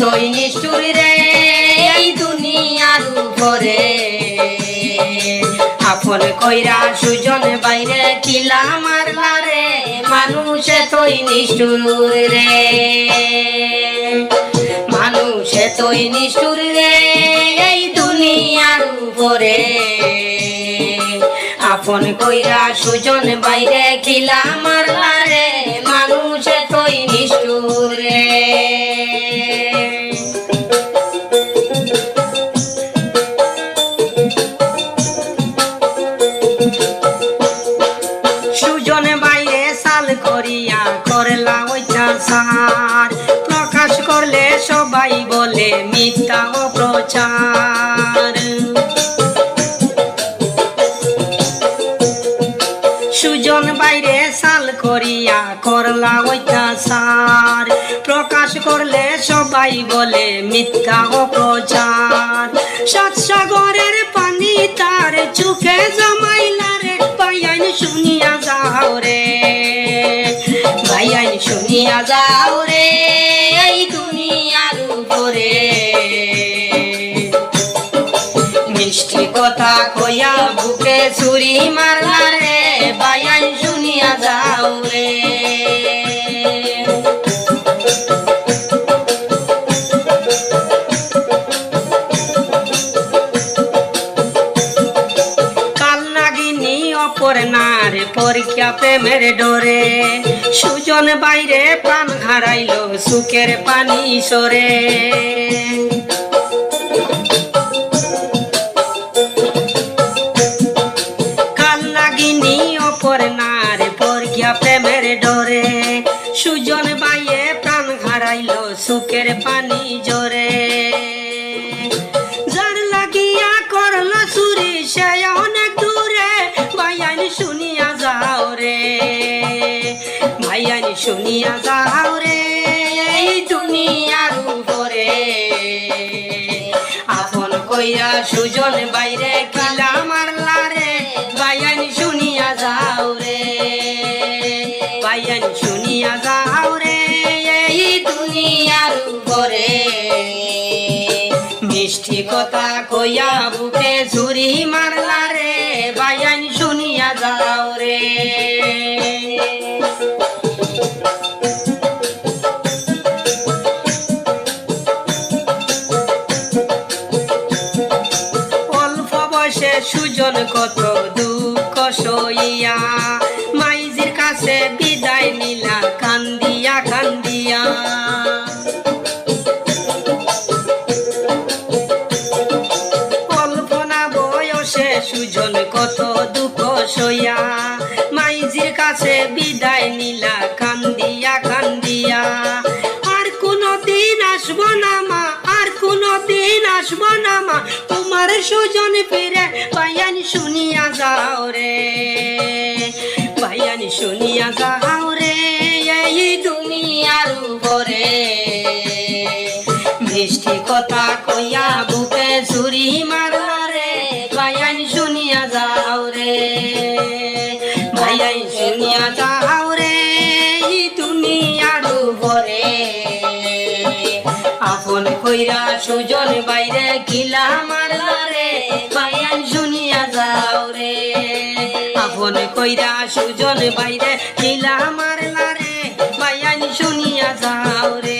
তৈ নিষ্ঠুর রে, এই দুনিয়ার উপরে। আপন কইরা সুজন বাইরে কিলা মারলা রে, মানুষে তৈ নিষ্ঠুর রে। মানুষে তৈ নিষ্ঠুর রে, এই দুনিয়ার উপরে। আপন কইরা সুজন বাইরে কিলা মারলা রে, মানুষে তৈ নিষ্ঠুর প্রকাশ করলে সবাই বলে মিথ্যা অপ্রচার সুজন করিয়া করলা অত্যাচার। প্রকাশ করলে সবাই বলে, মিথ্যা অপ্রচার সাত সাগরের পানি তার চোখে জমাইলা রে। পাইয়াইন শুনিয়া যাও রে। ভাইয়াইন শুনিয়া যাও রে এই দুনিয়ার উপরে। মিষ্টি কথা কইয়া বুকে ছুরি মারলা রে। শুনিয়া যাও রে নার পরীক্ষা প্রেমের ডোরে। সুজন বাইরে প্রাণ হারাইল, সুখের পানি সরে। কাল নাগিনী অপর নারে পরগিয়া প্রেমের ডরে। সুজন বাইয়ে প্রাণ হারাইল সুখের পানি জরে। যার লাগিয়া করল চুরি, সে অনেক দূরে। ভাইয়ানি শুনিয়া যাও রে। ভাইয়ানি শুনিয়া যাও রে। এই দুনিয়ার উপরে। আপন কইরা সুজন বাইরে বাইয়ানি শুনিয়া যাও রে, এই দুনিয়ার উপরে। মিষ্টি কথা কইয়া বুকে ঝুরি মারলা রে, বাইয়ানি শুনিয়া যাও রে। সুজন কত দুঃখ কত দুঃখ সইয়া, মাইজির কাছে বিদায় নিলা, কান্দিয়া কান্দিয়া। আর কোনো দিন আসব না মা, আর কোনো দিন আসব না মা, তোমার সুজন ফিরে পাইয়ানি শুনিয়া যাও রে। পাইয়ানি শুনিয়া যাও রে, এই দুনিয়ার উপরে। মিষ্টি কথা কইয়া আপন কইরা সুজন বাইরে কিলা মারলা ভাইয়ান শুনিয়া যাও রে। আপন কইরা সুজন বাইরে কিলা মারলা ভাইয়ান শুনিয়া যাও রে।